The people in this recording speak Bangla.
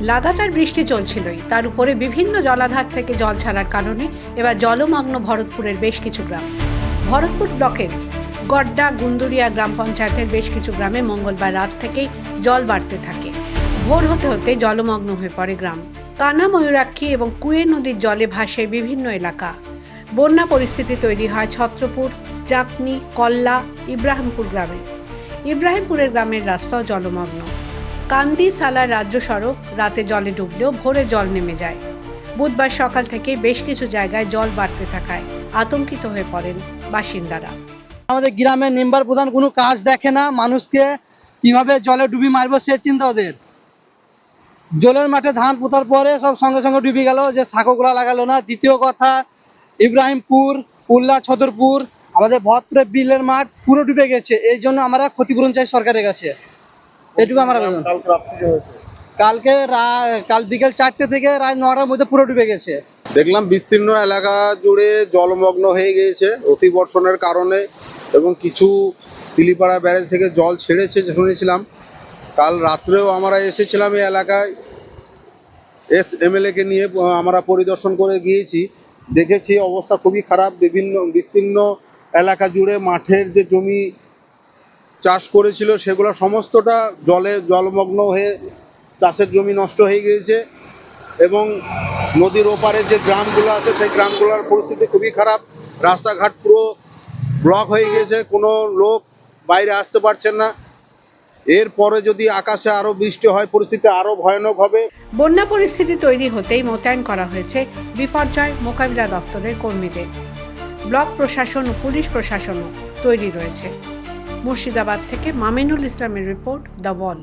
লাগাতার বৃষ্টি চলছিলই। তার উপরে বিভিন্ন জলাধার থেকে জল ছাড়ার কারণে এবার জলমগ্ন ভরতপুরের বেশ কিছু গ্রাম। ভরতপুর ব্লকের গড্ডা গুন্দুরিয়া গ্রাম পঞ্চায়েতের বেশ কিছু গ্রামে মঙ্গলবার রাত থেকেই জল বাড়তে থাকে। ভোর হতে হতে জলমগ্ন হয়ে পড়ে গ্রাম। কানা, ময়ূরাক্ষী এবং কুয়ে নদীর জলে ভাসে বিভিন্ন এলাকা। বন্যা পরিস্থিতি তৈরি হয় ছত্রপুর, চাকনি, কল্লা, ইব্রাহিমপুর গ্রামে। ইব্রাহিমপুরের গ্রামের রাস্তাও জলমগ্ন। কান্দি সালার রাজ্য সড়ক রাতে জলে ডুবলেও ভোরে জল নেমে যায়। বুধবার সকাল থেকে বেশ কিছু জায়গায় জল বাড়তে থাকায় আতঙ্কিত হয়ে পড়েন বাসিন্দারা। আমাদের গ্রামের মেম্বার প্রধান কোনো কাজ দেখে না, মানুষকে কীভাবে জলে ডুবি মারবো সে চিন্তা ওদের। জলের মাঠে ধান পোতার পরে সব সঙ্গে সঙ্গে ডুবে গেল, যে শাকগুলা লাগালো না। দ্বিতীয় কথা, ইব্রাহিমপুর, উল্লা, ছদরপুর, আমাদের ভরতপুরের বিলের মাঠ পুরো ডুবে গেছে। এই জন্য আমরা ক্ষতিপূরণ চাই সরকারের কাছে। এটুকু আমরা আবেদন। কালকে রা- কাল বিকেল চারটে থেকে রাত নটার মধ্যে পুরো ডুবে গেছে। দেখলাম বিস্তীর্ণ এলাকা জুড়ে জলমগ্ন হয়ে গিয়েছে অতিবর্ষণের কারণে এবং কিছু তিলিপাড়া ব্যারেজ থেকে জল ছেড়েছে যে শুনেছিলাম। কাল রাত্রেও আমরা এসেছিলাম এই এলাকায়। এক্স এমএলএ কে নিয়ে আমরা পরিদর্শন করে গিয়েছি। দেখেছি অবস্থা খুবই খারাপ। বিভিন্ন বিস্তীর্ণ এলাকা জুড়ে মাঠের যে জমি চাষ করেছিল, সেগুলো সমস্তটা জলে জলমগ্ন হয়ে চাষের জমি নষ্ট হয়ে গিয়েছে এবং নদীর ওপারে যে গ্রামগুলো আছে, সেই গ্রামগুলোর পরিস্থিতি খুবই খারাপ। রাস্তাঘাট পুরো ব্লক হয়ে গেছে কোনো লোক বাইরে আসতে পারছেন না। এরপরে যদি আকাশে আরও বৃষ্টি হয়, পরিস্থিতি আরও ভয়ানক হবে। বন্যা পরিস্থিতি তৈরি হতেই মোতায়েন করা হয়েছে বিপর্যয় মোকাবিলা দপ্তরের কর্মীদের। ব্লক প্রশাসন ও পুলিশ প্রশাসনও তৈরি রয়েছে। মুর্শিদাবাদ থেকে মামিনুল ইসলামের রিপোর্ট দ্য ওয়াল।